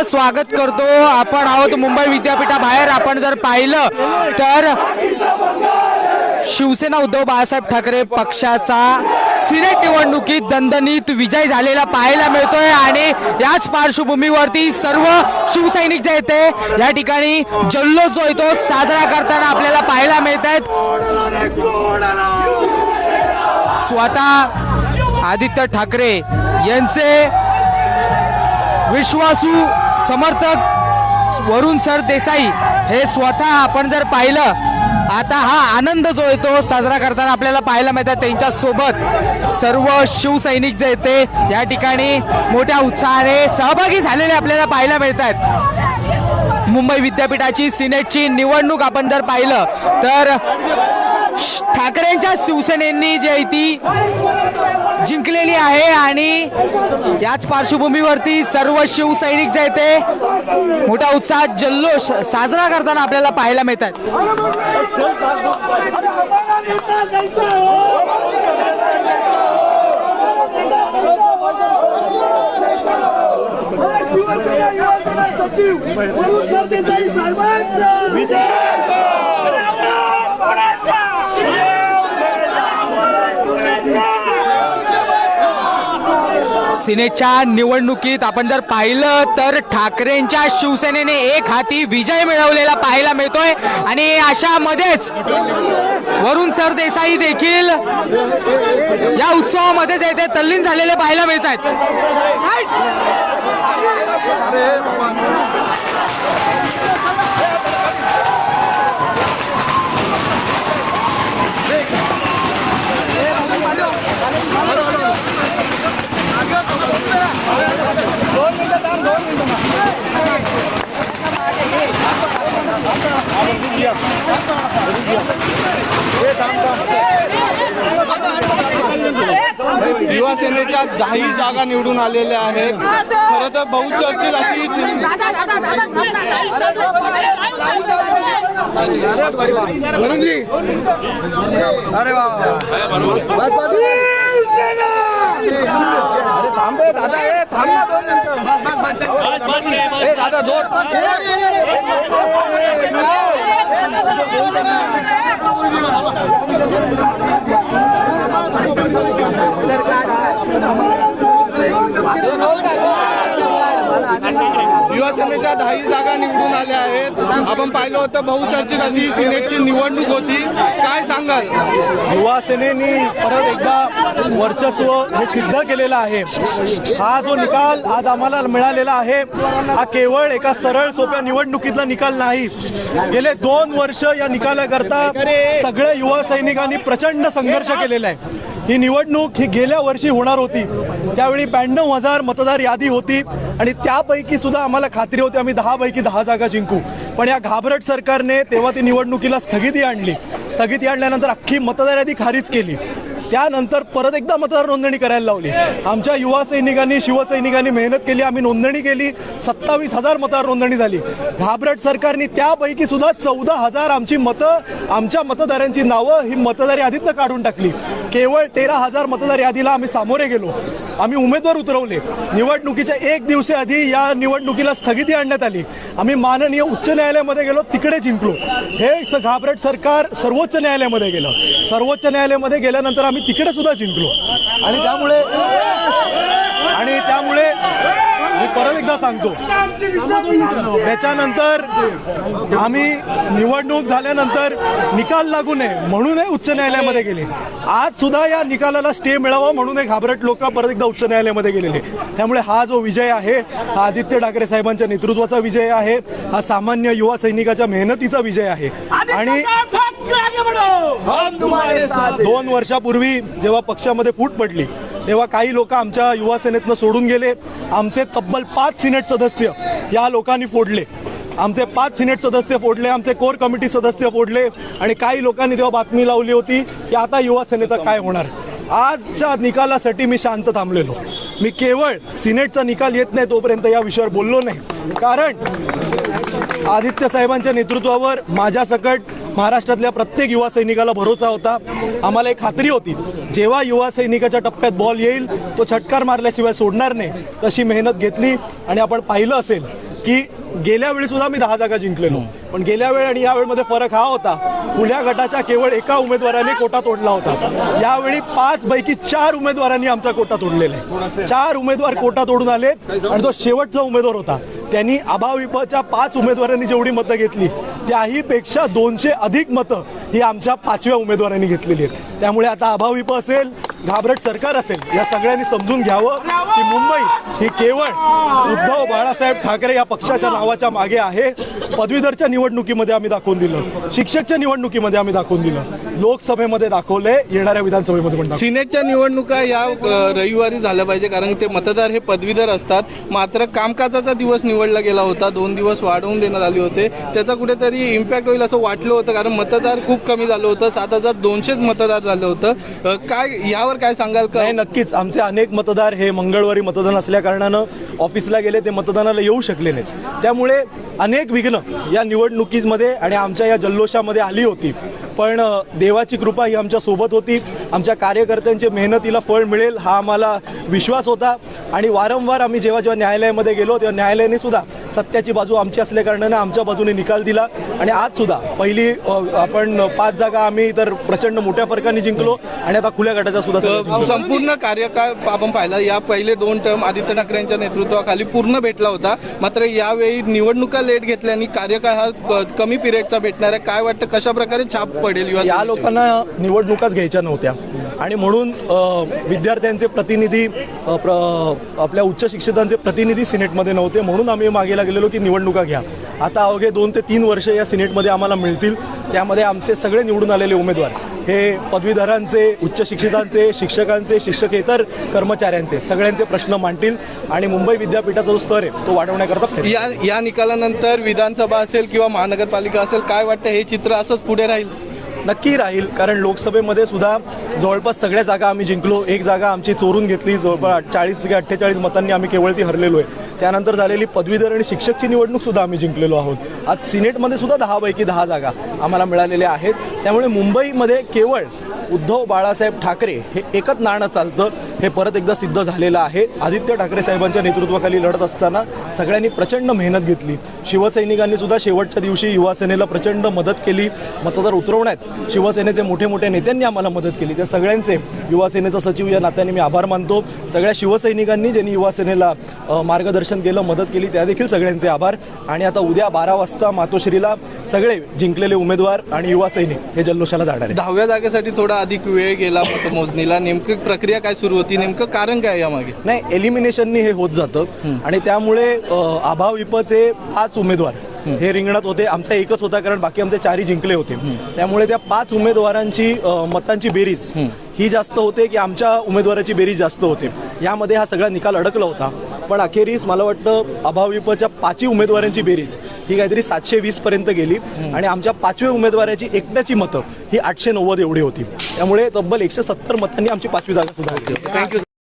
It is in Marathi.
आपलं स्वागत करतो. आपण आहोत मुंबई विद्यापीठाबाहेर. आपण जर पाहिलं तर शिवसेना उद्धव बाळासाहेब ठाकरे पक्षाचा सिनेट निवडणुकीत दणदणीत विजय झालेला पाहायला मिळतोय आणि याच पार्श्वभूमीवरती सर्व शिवसैनिक जे येते या ठिकाणी जल्लोष जो येतो साजरा करताना आपल्याला पाहायला मिळत आहेत स्वतः आदित्य ठाकरे यांचे विश्वासू समर्थक वरुण सर देसाई हे स्वतः आपण जर पाहिलं आता हा आनंद जो आहे तो साजरा करताना आपल्याला पाहायला मिळतात त्यांच्यासोबत सर्व शिवसैनिक जे येते ते या ठिकाणी मोठ्या उत्साहाने सहभागी झालेले आपल्याला पाहायला मिळत आहेत मुंबई विद्यापीठाची सिनेटची निवडणूक आपण जर पाहिलं तर ठाकरेंच्या शिवसेनेनी जी आहे ती जिंकलेली आहे आणि याच पार्श्वभूमीवरती सर्व शिवसैनिक जे ते मोठ्या उत्साहात जल्लोष साजरा करताना आपल्याला पाहायला मिळतात. सचिव वरुण सरदेसाई साहेबांचा विजय सिनेटच्या निवडणुकीत आपण जर पाहिलं तर ठाकरेंच्या शिवसेनेने एक हाती विजय मिळवलेला पाहायला मिळतोय. आणि अशामध्येच वरुण सरदेसाई देखील या उत्सवामध्ये जे आहे ते तल्लीन झालेले पाहायला मिळत आहेत युवा सेनेच्या दहाही जागा निवडून आलेल्या आहेत खरं तर बहुचर्चित अशी ही सिने- युवा सेनेच्या दहाही जागा निवडून आल्या आहेत. आपण पाहिलं होतं बहुचर्चित अशी ही सिनेटची निवडणूक होती. काय सांगाल? युवा सेनेनी परत एकदा वर्चस्व हे सिद्ध केलेलं आहे. हा जो निकाल आज आम्हाला मिळालेला आहे हा केवळ एका सरळ सोप्या निवडणुकीतला निकाल नाही. गेले दोन वर्ष या निकालाकरता सगळ्या युवा सैनिकांनी प्रचंड संघर्ष केलेला आहे. ही निवडणूक ही गेल्या वर्षी होणार होती. त्यावेळी ब्याण्णव हजार मतदार यादी होती आणि त्यापैकी सुद्धा आम्हाला खात्री होती आम्ही दहा पैकी दहा जागा जिंकू. पण या घाबरट सरकारने तेव्हा ती निवडणुकीला स्थगिती आणली. स्थगिती आणल्यानंतर अख्खी मतदार यादी खारीज केली. त्यानंतर परत एकदा मतदार नोंदणी करायला लावली. आमच्या युवा सैनिकांनी शिवसैनिकांनी मेहनत केली आम्ही नोंदणी केली. सत्तावीस हजार मतदार नोंदणी झाली. घाबरट सरकारने त्यापैकी सुद्धा चौदा हजार आमची मतं आमच्या मतदारांची नावं ही मतदार यादीतनं काढून टाकली. केवळ तेरा हजार मतदार यादीला आम्ही सामोरे गेलो. आम्ही उमेदवार उतरवले. निवडणुकीच्या एक दिवशी आधी या निवडणुकीला स्थगिती आणण्यात आली. आम्ही माननीय उच्च न्यायालयामध्ये गेलो तिकडे जिंकलो. हे घाबरट सरकार सर्वोच्च न्यायालयामध्ये गेलं. सर्वोच्च न्यायालयामध्ये गेल्यानंतर आम्ही तिकडे सुद्धा जिंकलो. आणि त्यामुळे आणि त्यामुळे मी परत एकदा सांगतो. त्याच्यानंतर आम्ही निवडणूक झाल्यानंतर निकाल लागू नये म्हणून उच्च न्यायालयामध्ये गेले. आज सुद्धा या निकालाला स्टे मिळावा म्हणून हे घाबरट लोक परत एकदा उच्च न्यायालयामध्ये गेलेले. त्यामुळे हा जो विजय आहे हा आदित्य ठाकरे साहेबांच्या नेतृत्वाचा विजय आहे हा सामान्य युवा सैनिकाच्या मेहनतीचा विजय आहे. आणि दोन वर्षापूर्वी जेव्हा पक्षामध्ये फूट पडली तेव्हा काही लोक आमच्या युवा सेनेतनं सोडून गेले. आमचे तब्बल पाच सिनेट सदस्य या लोकांनी फोडले. आमचे पाच सिनेट सदस्य फोडले आमचे कोर कमिटी सदस्य फोडले आणि काही लोकांनी तेव्हा बातमी लावली होती की आता युवा सेनेचं काय होणार. आजच्या निकालासाठी मी शांत थांबलेलो. मी केवळ सिनेटचा निकाल येत नाही तोपर्यंत या विषयावर बोललो नाही. कारण आदित्य साहेबांच्या नेतृत्वावर माझ्या सकट महाराष्ट्रातल्या प्रत्येक युवा सैनिकाला भरोसा होता. आम्हाला एक खात्री होती. जेव्हा युवा सैनिकाच्या टप्प्यात बॉल येईल तो छटकार मारल्याशिवाय सोडणार नाही तशी मेहनत घेतली आणि आपण पाहिलं असेल की गेल्या वेळी सुद्धा मी दहा जागा जिंकलेलो. पण गेल्या वेळ आणि यावेळीमध्ये फरक हा होता खुल्या गटाच्या केवळ एका उमेदवाराने कोटा तोडला होता. यावेळी पाच पैकी चार उमेदवारांनी आमचा कोटा तोडलेला आहे. चार उमेदवार कोटा तोडून आलेत आणि जो शेवटचा उमेदवार होता. त्यांनी अभाविपच्या पाच उमेदवारांनी जेवढी मतं घेतली त्याही पेक्षा दोनशे अधिक मतं ही आमच्या पाचव्या उमेदवारांनी घेतलेली आहेत. त्यामुळे आता अभाविप असेल घाबरट सरकार असेल या सगळ्यांनी समजून घ्यावं की मुंबई ही केवळ उद्धव बाळासाहेब ठाकरे या पक्षाच्या नावाच्या मागे आहे. पदवीधरच्या निवडणुकीमध्ये आम्ही दाखवून दिलं. शिक्षकच्या निवडणुकीमध्ये आम्ही दाखवून दिलं. लोकसभेमध्ये दाखवले येणाऱ्या विधानसभेमध्ये पण. सिनेटच्या निवडणुका या रविवारी झाल्या पाहिजे कारण ते मतदार हे पदवीधर असतात. मात्र कामकाजाचा दिवस निवडला गेला होता दोन दिवस वाढवून देण्यात आले होते. त्याचा कुठेतरी इम्पॅक्ट होईल असं वाटलं होतं कारण मतदार खूप कमी झालं होतं. सात हजार दोनशेच मतदार झालं होतं. काय यावर काय सांगाल का? नाही नक्कीच. आमचे अनेक मतदार हे मंगळवारी मतदान असल्या कारणानं ऑफिसला गेले ते मतदानाला येऊ शकले नाहीत. त्यामुळे अनेक विघ्न या निवडणुकीमध्ये आणि आमच्या या जल्लोषामध्ये आली होती. पण देवाची कृपा ही आमच्यासोबत होती. आमच्या कार्यकर्त्यांच्या मेहनतीला फळ मिळेल हा आम्हाला विश्वास होता. आणि वारंवार आम्ही जेव्हा जेव्हा न्यायालयामध्ये गेलो तेव्हा न्यायालयाने सुद्धा सत्याची बाजू आमची असल्या कारणाने आमच्या बाजूने निकाल दिला. आणि आज सुद्धा पहिली आपण पाच जागा आम्ही तर प्रचंड मोठ्या फरकाने जिंकलो आणि आता खुल्या गटाच्या सुद्धा. संपूर्ण कार्यकाळ आपण पाहिला. या पहिले दोन टर्म आदित्य ठाकरे यांच्या नेतृत्वाखाली पूर्ण भेटला होता. मात्र यावेळी निवडणुका लेट घेतल्याने कार्यकाळ हा कमी पिरियडचा भेटणार आहे. काय वाटतं कशा प्रकारे छाप पडेल या? लोकांना निवडणुकाच घ्यायच्या नव्हत्या. आणि म्हणून विद्यार्थ्यांचे प्रतिनिधी प्र- आपल्या उच्च शिक्षितांचे प्रतिनिधी सिनेटमध्ये नव्हते. म्हणून आम्ही मागेला गेलेलो की निवडणुका घ्या. आता अवघे दोन ते तीन वर्ष या सिनेटमध्ये आम्हाला मिळतील. त्यामध्ये आमचे सगळे निवडून आलेले उमेदवार. हे पदवीधरांचे उच्च शिक्षितांचे शिक्षकांचे शिक्षकेतर कर्मचाऱ्यांचे सगळ्यांचे प्रश्न मांडतील आणि मुंबई विद्यापीठाचा जो स्तर आहे तो वाढवण्याकरता या या निकालानंतर विधानसभा असेल किंवा महानगरपालिका असेल काय वाटतं हे चित्र असंच पुढे राहील? नक्की राहील कारण लोकसभेमध्ये सुद्धा जवळपास सगळ्या जागा आम्ही जिंकलो. एक जागा आमची चोरून घेतली. जवळपास चाळीस ते अठ्ठेचाळीस मतांनी आम्ही केवळ ती हरलेलो आहे त्यानंतर झालेली पदवीधर आणि शिक्षकची निवडणूक सुद्धा आम्ही जिंकलेलो आहोत. आज सिनेटमध्ये सुद्धा दहापैकी दहा जागा आम्हाला मिळालेल्या आहेत. त्यामुळे मुंबईमध्ये केवळ उद्धव बाळासाहेब ठाकरे हे एकच नाणं चालतं. हे परत एकदा सिद्ध झालेलं आहे. आदित्य ठाकरे साहेबांच्या नेतृत्वाखाली लढत असताना सगळ्यांनी प्रचंड मेहनत घेतली. शिवसैनिकांनी सुद्धा शेवटच्या दिवशी युवासेनेला प्रचंड मदत केली. मतदार उतरवण्यात शिवसेनेचे मोठे मोठे नेत्यांनी आम्हाला मदत केली. त्या सगळ्यांचे युवासेनेचा सचिव या नात्याने मी आभार मानतो. सगळ्या शिवसैनिकांनी ज्यांनी युवासेनेला मार्गदर्शन केलं मदत केली त्या देखील सगळ्यांचे आभार. आणि आता उद्या बारा वाजता मातोश्रीला सगळे जिंकलेले उमेदवार आणि युवा सैनिक हे जल्लोषाला जाणार आहेत. दहाव्या जागेसाठी थोडा अधिक वेळ गेला मतमोजणीला नेमकी प्रक्रिया काय सुरू होती? नेमकं कारण काय यामागे? नाही एलिमिनेशननी हे होत जातं. आणि त्यामुळे अ, अभाव विपचे पाच उमेदवार. हे रिंगणात होते आमचा एकच होता कारण बाकी आमचे चारही जिंकले होते. त्यामुळे त्या पाच उमेदवारांची मतांची बेरीज ही जास्त होते की आमच्या उमेदवाराची बेरीज जास्त होते. यामध्ये हा सगळा निकाल अडकला होता. पण अखेरीस मला वाटतं अभाविपच्या पाचही उमेदवारांची बेरीज ही काहीतरी सातशे वीस पर्यंत गेली. आणि आमच्या पाचव्या उमेदवाराची एकट्याची मतं ही आठशे नव्वद एवढी होती. त्यामुळे तब्बल एकशे सत्तर मतांनी आमची पाचवी जागा सुद्धा होती थँक्यू